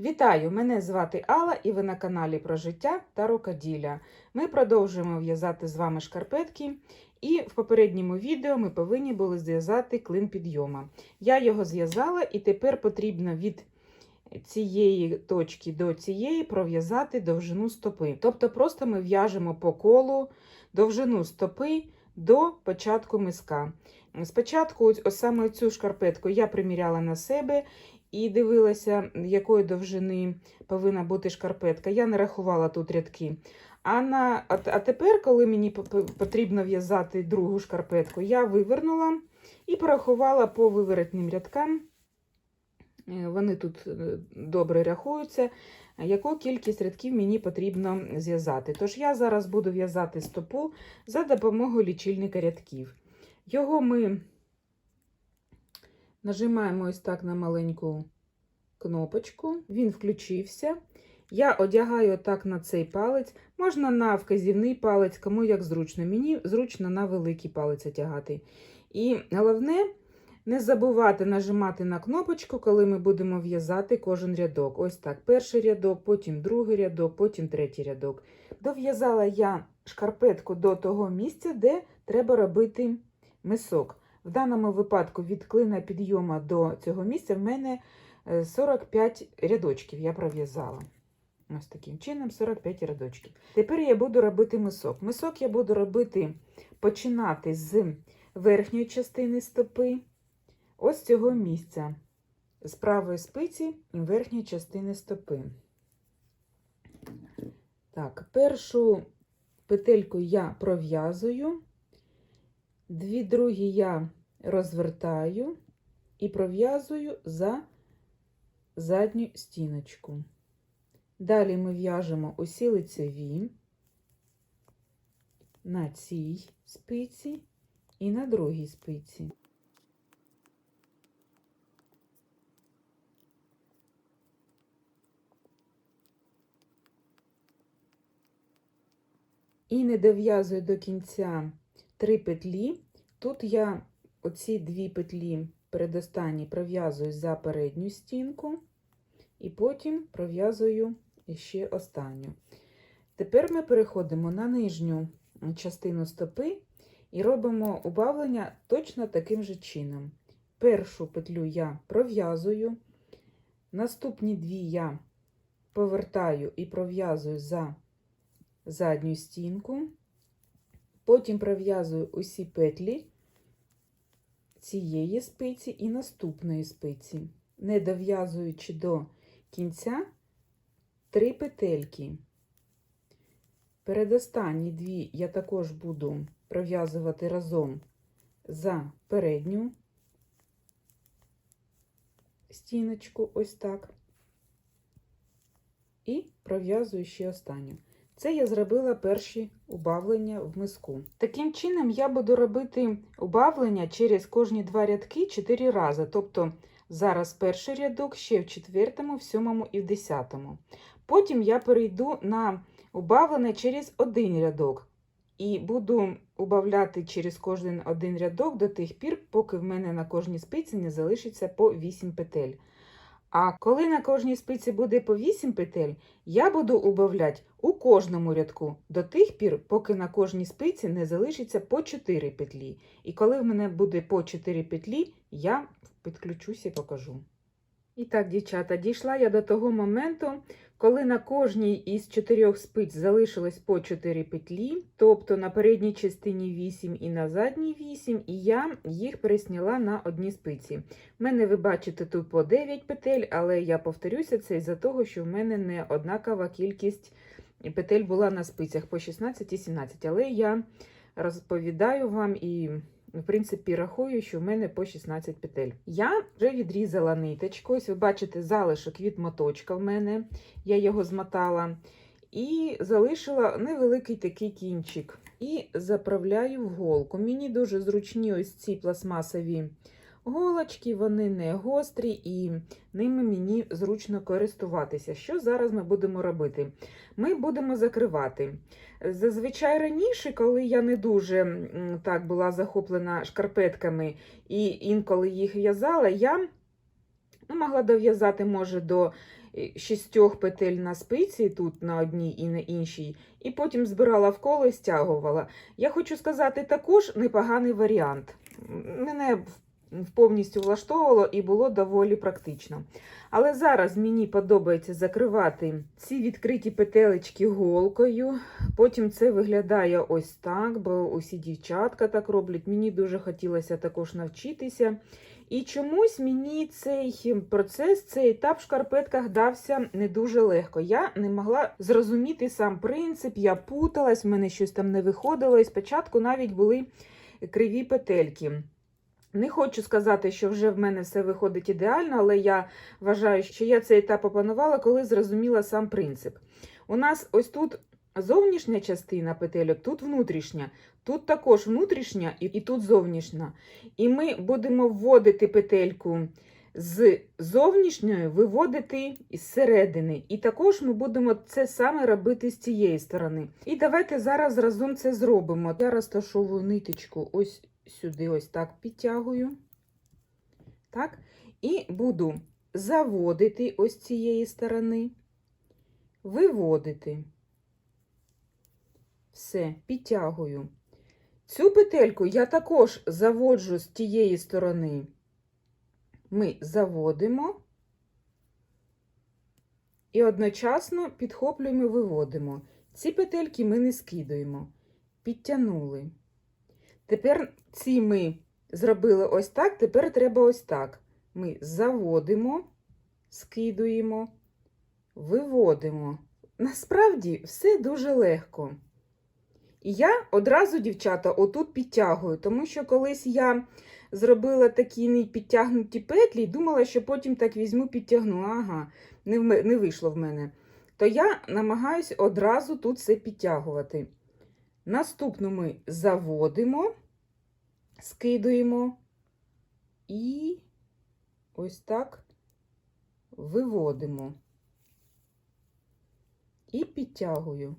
Вітаю! Мене звати Алла і ви на каналі про життя та рукоділля. Ми продовжуємо в'язати з вами шкарпетки, і в попередньому відео ми повинні були зв'язати клин підйома. Я його зв'язала, і тепер потрібно від цієї точки до цієї пров'язати довжину стопи. Тобто просто ми в'яжемо по колу довжину стопи до початку миска. Спочатку, ось, саме цю шкарпетку я приміряла на себе і дивилася, якої довжини повинна бути шкарпетка. Я не рахувала тут рядки. А, на, а, тепер, коли мені потрібно в'язати другу шкарпетку, я вивернула і порахувала по виворотним рядкам. Е, Вони тут е, добре рахуються, яку кількість рядків мені потрібно зв'язати. Тож я зараз буду в'язати стопу за допомогою лічильника рядків. Його ми Нажимаємо ось так на маленьку кнопочку, він включився. Я одягаю так на цей палець, можна на вказівний палець, кому як зручно. Мені зручно на великий палець одягати. І головне, не забувати нажимати на кнопочку, коли ми будемо в'язати кожен рядок. Ось так. Перший рядок, потім другий рядок, потім третій рядок. Дов'язала я шкарпетку до того місця, де треба робити мисок. В даному випадку від клина підйома до цього місця в мене е, 45 рядочків я пров'язала. Ось таким чином 45 рядочків. Тепер я буду робити мисок. Мисок я буду робити починати з верхньої частини стопи, ось цього місця, з правої спиці верхньої частини стопи. Так, першу петельку я пров'язую. Дві другі я розвертаю і пров'язую за задню стіночку. Далі ми в'яжемо усі лицеві на цій спиці і на другій спиці. І не дов'язую до кінця три петлі. Тут я оці дві петлі передостанні пров'язую за передню стінку, і потім пров'язую ще останню. Тепер ми переходимо на нижню частину стопи і робимо убавлення точно таким же чином. Першу петлю я пров'язую, наступні дві я повертаю і пров'язую за задню стінку. Потім пров'язую усі петлі цієї спиці і наступної спиці, не дов'язуючи до кінця три петельки. Передостанні дві я також буду пров'язувати разом за передню стіночку, ось так, і пров'язую ще останню. Це я зробила перші убавлення в миску. Таким чином, я буду робити убавлення через кожні два рядки 4 рази. Тобто зараз перший рядок, ще в четвертому, в сьомому і в десятому. Потім я перейду на убавлення через один рядок. І буду убавляти через кожен один рядок до тих пір, поки в мене на кожній спиці не залишиться по 8 петель. А коли на кожній спиці буде по 8 петель, я буду убавляти у кожному рядку до тих пір, поки на кожній спиці не залишиться по 4 петлі. І коли в мене буде по 4 петлі, я підключуся і покажу. І так, дівчата, дійшла я до того моменту, коли на кожній із чотирьох спиць залишилось по 4 петлі, тобто на передній частині 8 і на задній 8, і я їх пересняла на одній спиці. У мене, ви бачите, тут по 9 петель, але я повторюся це із-за того, що в мене не однакова кількість петель була на спицях по 16 і 17. Але я розповідаю вам і, в принципі, рахую, що в мене по 16 петель. Я вже відрізала ниточку. Ось ви бачите залишок від моточка в мене, я його змотала. І залишила невеликий такий кінчик. І заправляю в голку. Мені дуже зручні ось ці пластмасові голочки, вони не гострі, і ними мені зручно користуватися. Що зараз ми будемо робити? Ми будемо закривати. Зазвичай раніше, коли я не дуже так була захоплена шкарпетками і інколи їх в'язала, я Ну, могла дов'язати, може, до е, шістьох петель на спиці, тут на одній і на іншій, і потім збирала в коло і стягувала. Я хочу сказати, також непоганий варіант. Мене повністю влаштовувало і було доволі практично. Але зараз мені подобається закривати ці відкриті петелечки голкою. Потім це виглядає ось так, бо усі дівчатка так роблять. Мені дуже хотілося також навчитися. І чомусь мені цей процес, цей етап в шкарпетках дався не дуже легко. Я не могла зрозуміти сам принцип, я путалась, в мене щось там не виходило. І спочатку навіть були криві петельки. Не хочу сказати, що вже в мене все виходить ідеально, але я вважаю, що я цей етап опанувала, коли зрозуміла сам принцип. У нас ось тут зовнішня частина петельок, тут внутрішня, тут також внутрішня і, тут зовнішня. І ми будемо вводити петельку з зовнішньої, виводити з середини. І також ми будемо це саме робити з цієї сторони. І давайте зараз разом це зробимо. Я розташовую ниточку ось сюди, ось так підтягую. Так. І буду заводити ось цієї сторони, виводити. Все, підтягую. Цю петельку я також заводжу з тієї сторони. Ми заводимо і одночасно підхоплюємо виводимо. Ці петельки ми не скидуємо. Підтягнули. Тепер ці ми зробили ось так, тепер треба ось так. Ми заводимо, скидуємо, виводимо. Насправді все дуже легко. І я одразу, дівчата, отут підтягую, тому що колись я зробила такі підтягнуті петлі і думала, що потім так візьму, підтягну. Ага, не вийшло в мене. То я намагаюся одразу тут все підтягувати. Наступну ми заводимо, скидуємо і ось так виводимо. І підтягую.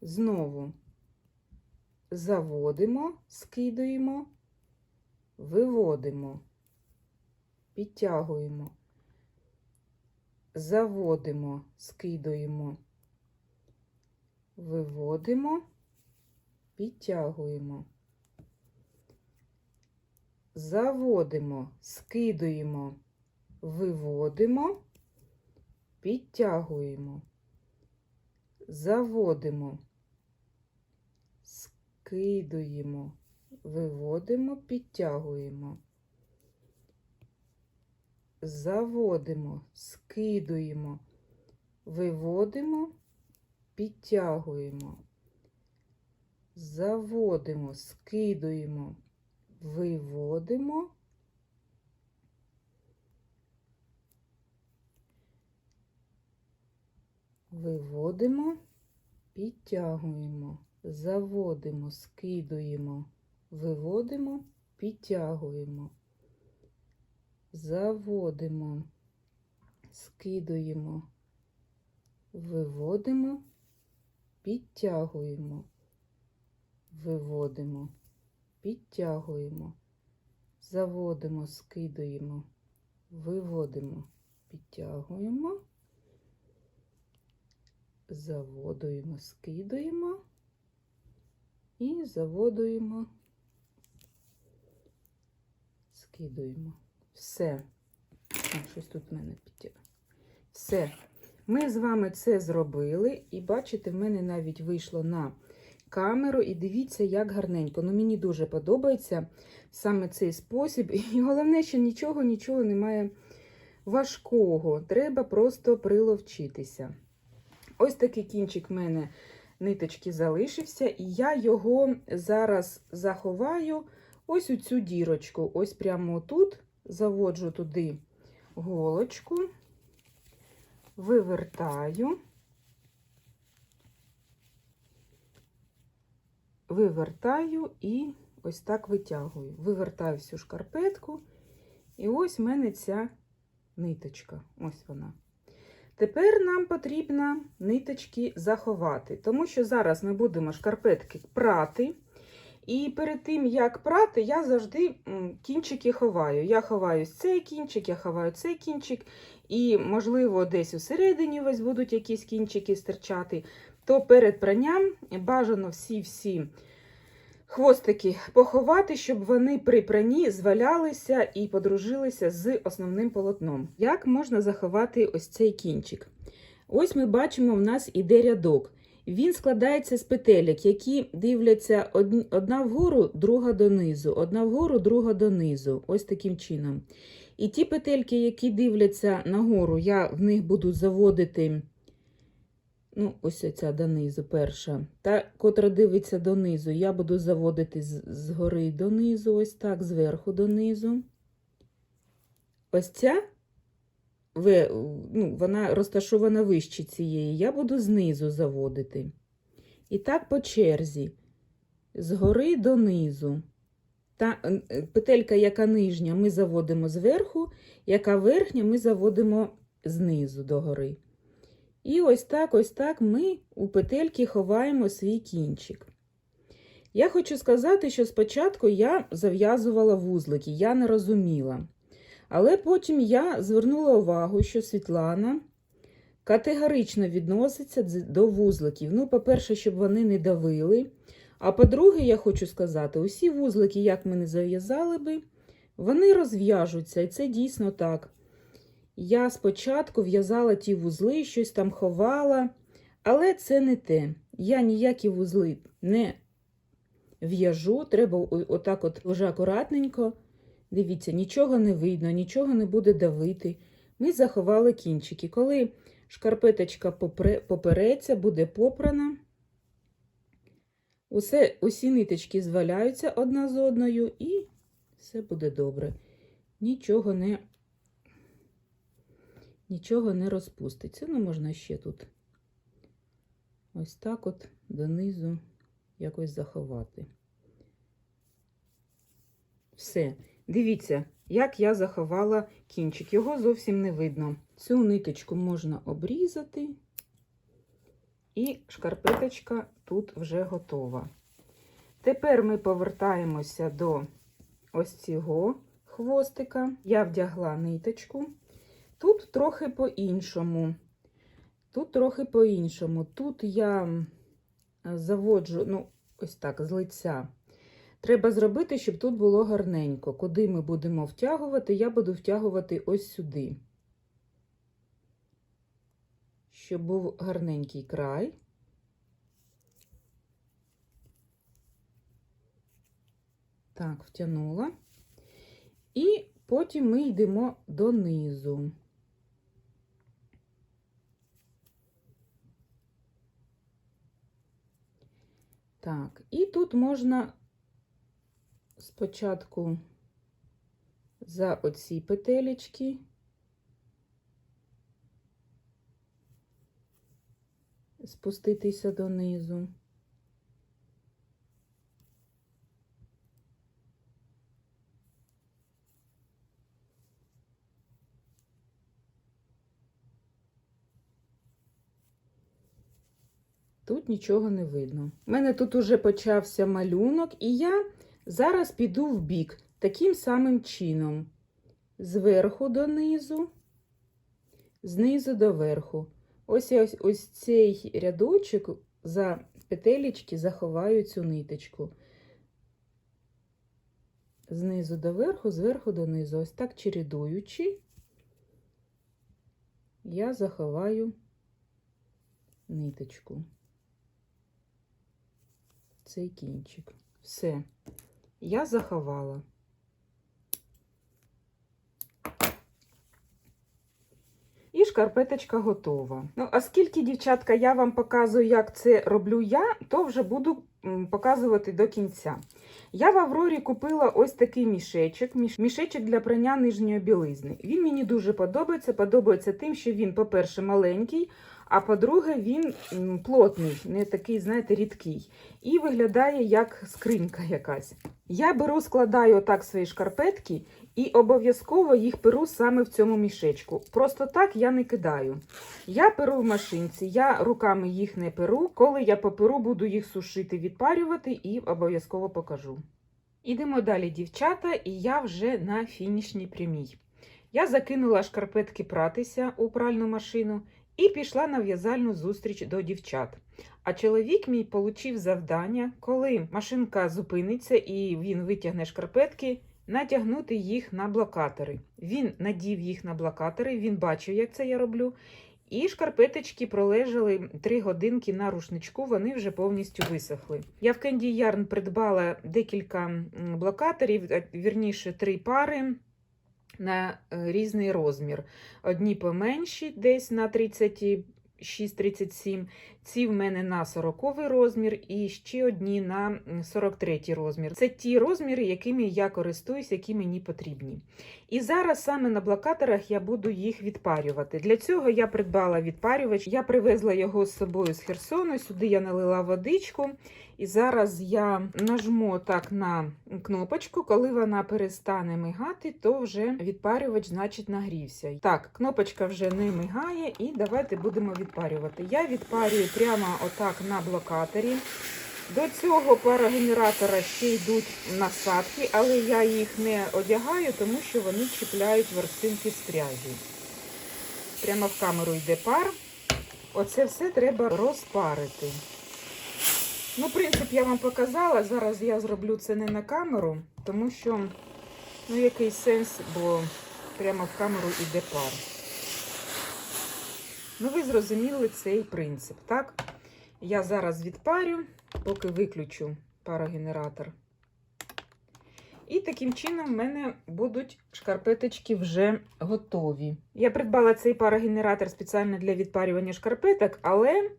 Знову заводимо, скидуємо, виводимо, підтягуємо, заводимо, скидуємо, виводимо, підтягуємо, заводимо, скидуємо, виводимо, підтягуємо, заводимо, скидуємо, виводимо, підтягуємо. Заводимо, скидуємо, виводимо, підтягуємо. Заводимо, скидуємо, виводимо. Виводимо, підтягуємо, заводимо, скидуємо, виводимо, підтягуємо, заводимо, скидуємо, виводимо, підтягуємо, виводимо, підтягуємо, заводимо, скидуємо, виводимо, підтягуємо заводуємо, скидуємо і заводуємо, скидуємо. Все. Щось тут в мене підтягне. Все. Ми з вами це зробили, і бачите, в мене навіть вийшло на камеру. І дивіться, як гарненько. Ну, мені дуже подобається саме цей спосіб. І головне, що нічого, нічого немає важкого. Треба просто приловчитися. Ось такий кінчик в мене ниточки залишився, і я його зараз заховаю ось у цю дірочку. Ось прямо тут заводжу туди голочку, вивертаю, вивертаю і ось так витягую. Вивертаю всю шкарпетку, і ось в мене ця ниточка. Ось вона. Тепер нам потрібно ниточки заховати, тому що зараз ми будемо шкарпетки прати. І перед тим, як прати, я завжди кінчики ховаю. Я ховаю цей кінчик, я ховаю цей кінчик, і, можливо, десь усередині ось будуть якісь кінчики стирчати. То перед пранням бажано всі-всі хвостики поховати, щоб вони при пранні звалялися і подружилися з основним полотном. Як можна заховати ось цей кінчик? Ось ми бачимо, в нас іде рядок. Він складається з петелек, які дивляться одна вгору, друга донизу, одна вгору, друга донизу. Ось таким чином. І ті петельки, які дивляться нагору, я в них буду заводити, ну, ось ця донизу, перша. Та, котра дивиться донизу, я буду заводити згори донизу, ось так, зверху донизу. Ось ця ви, ну, вона розташована вище цієї, я буду знизу заводити. І так по черзі, згори донизу. Та е, е, петелька, яка нижня, ми заводимо зверху, яка верхня, ми заводимо знизу догори. І ось так, ось так ми у петельки ховаємо свій кінчик. Я хочу сказати, що спочатку я зав'язувала вузлики, я не розуміла. Але потім я звернула увагу, що Світлана категорично відноситься до вузликів. Ну, по-перше, щоб вони не давили. А по-друге, я хочу сказати, усі вузлики, як ми не зав'язали би, вони розв'яжуться, і це дійсно так. Я спочатку в'язала ті вузли, щось там ховала, але це не те. Я ніякі вузли не в'яжу, треба отак от дуже акуратненько. Дивіться, нічого не видно, нічого не буде давити. Ми заховали кінчики. Коли шкарпеточка попереться, буде попрана, усе, усі ниточки зваляються одна з одною і все буде добре. Нічого не, нічого не розпуститься. Ну, можна ще тут ось так от донизу якось заховати. Все. Дивіться, як я заховала кінчик. Його зовсім не видно. Цю ниточку можна обрізати, і шкарпеточка тут вже готова. Тепер ми повертаємося до ось цього хвостика. Я вдягла ниточку. Тут трохи по-іншому. Тут трохи по-іншому. Тут я заводжу, ну, ось так, з лиця. Треба зробити, щоб тут було гарненько. Куди ми будемо втягувати, я буду втягувати ось сюди. Щоб був гарненький край. Так, втягнула. І потім ми йдемо донизу. Так, і тут можна спочатку за оці петелечки спуститися донизу. Тут нічого не видно. У мене тут уже почався малюнок, і я зараз піду в бік таким самим чином. Зверху донизу, знизу до верху. Ось ось, ось цей рядочок за петелечки заховаю цю ниточку. Знизу до верху, зверху донизу. Ось так чередуючи, я заховаю ниточку. Цей кінчик. Все. Я заховала. І шкарпеточка готова. Ну, оскільки, дівчатка, я вам показую, як це роблю я, то вже буду показувати до кінця. Я в Аврорі купила ось такий мішечок, мішечок для прання нижньої білизни. Він мені дуже подобається. Подобається тим, що він, по-перше, маленький, А по-друге, він плотний, не такий, знаєте, рідкий. І виглядає як скринька якась. Я беру, складаю отак свої шкарпетки і обов'язково їх перу саме в цьому мішечку. Просто так я не кидаю. Я перу в машинці, я руками їх не перу. Коли я поперу, буду їх сушити, відпарювати і обов'язково покажу. Ідемо далі, дівчата, і я вже на фінішній прямій. Я закинула шкарпетки пратися у пральну машину і пішла на в'язальну зустріч до дівчат. А чоловік мій получив завдання, коли машинка зупиниться і він витягне шкарпетки, натягнути їх на блокатори. Він надів їх на блокатори, він бачив, як це я роблю. І шкарпеточки пролежали 3 годинки на рушничку, вони вже повністю висохли. Я в Candy Yarn придбала декілька блокаторів, вірніше, три пари на е, різний розмір. Одні поменші, десь на 36-37, ці в мене на 40 розмір, і ще одні на 43 розмір. Це ті розміри, якими я користуюсь, які мені потрібні. І зараз саме на блокаторах я буду їх відпарювати. Для цього я придбала відпарювач. Я привезла його з собою з Херсону. Сюди я налила водичку. І зараз я нажму так на кнопочку. Коли вона перестане мигати, то вже відпарювач, значить, нагрівся. Так, кнопочка вже не мигає, і давайте будемо відпарювати. Я відпарюю прямо отак на блокаторі. До цього парогенератора ще йдуть насадки, але я їх не одягаю, тому що вони чіпляють ворсинки з. Прямо в камеру йде пар. Оце все треба розпарити. Ну, принцип я вам показала. Зараз я зроблю це не на камеру, тому що ну, який сенс, бо прямо в камеру йде пар. Ну, ви зрозуміли цей принцип, так? Я зараз відпарю, поки виключу парогенератор. І таким чином в мене будуть шкарпеточки вже готові. Я придбала цей парогенератор спеціально для відпарювання шкарпеток, але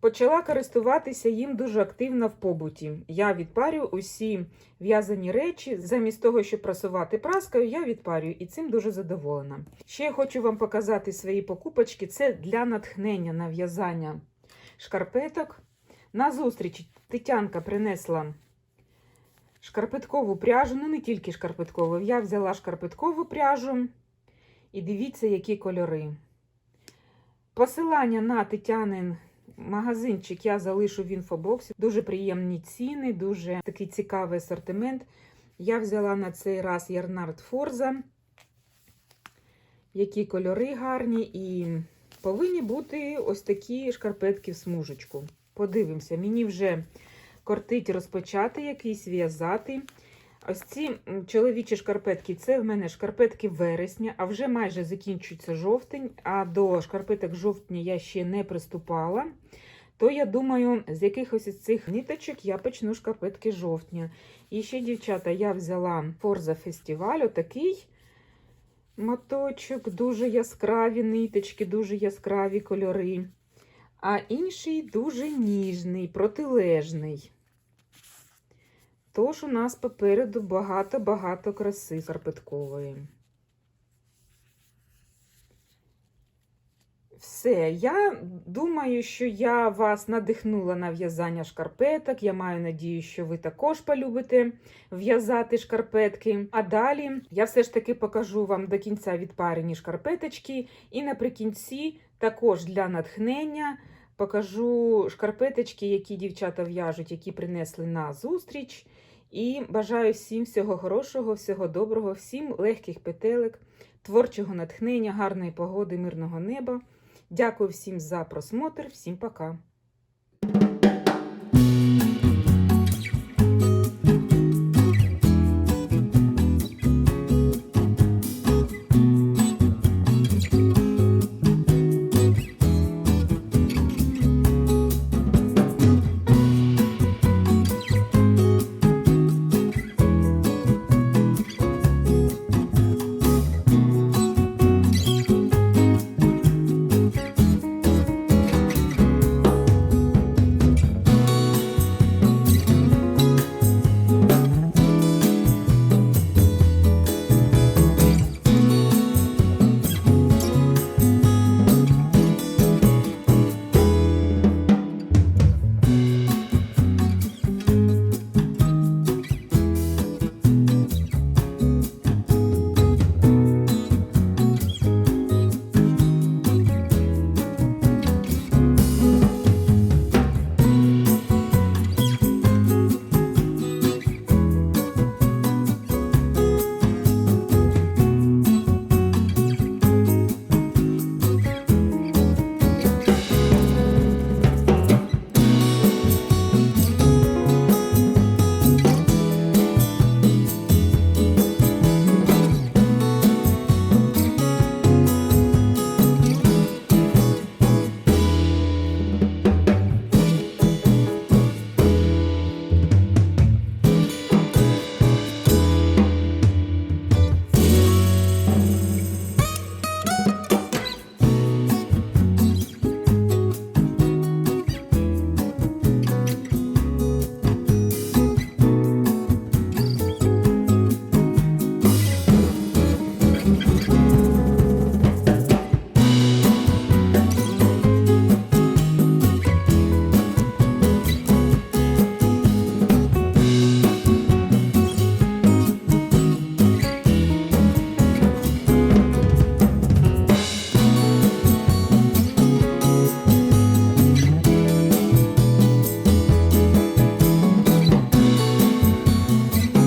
почала користуватися їм дуже активно в побуті. Я відпарю усі в'язані речі. Замість того, щоб прасувати праскою, я відпарюю і цим дуже задоволена. Ще я хочу вам показати свої покупочки. Це для натхнення на в'язання шкарпеток. На зустріч Тетянка принесла шкарпеткову пряжу, ну не тільки шкарпеткову. Я взяла шкарпеткову пряжу і дивіться, які кольори. Посилання на Тетянин магазинчик я залишу в інфобоксі. Дуже приємні ціни, дуже такий цікавий асортимент. Я взяла на цей раз Ярнард Форза. Які кольори гарні, і повинні бути ось такі шкарпетки в смужечку. Подивимося, мені вже кортить розпочати якийсь в'язати. Ось ці чоловічі шкарпетки це в мене шкарпетки вересня, а вже майже закінчується жовтень, а до шкарпеток жовтня я ще не приступала. То я думаю, з якихось із цих ниточок я почну шкарпетки жовтня. І ще, дівчата, я взяла Форза фестиваль, отакий моточок, дуже яскраві ниточки, дуже яскраві кольори. А інший дуже ніжний, протилежний. Тож у нас попереду багато-багато краси карпеткової. Все, я думаю, що я вас надихнула на в'язання шкарпеток. Я маю надію, що ви також полюбите в'язати шкарпетки. А далі я все ж таки покажу вам до кінця відпарені шкарпеточки. І наприкінці, також для натхнення, покажу шкарпеточки, які дівчата в'яжуть, які принесли на зустріч. І бажаю всім всього хорошого, всього доброго, всім легких петелек, творчого натхнення, гарної погоди, мирного неба. Дякую всім за просмотр. Всім пока!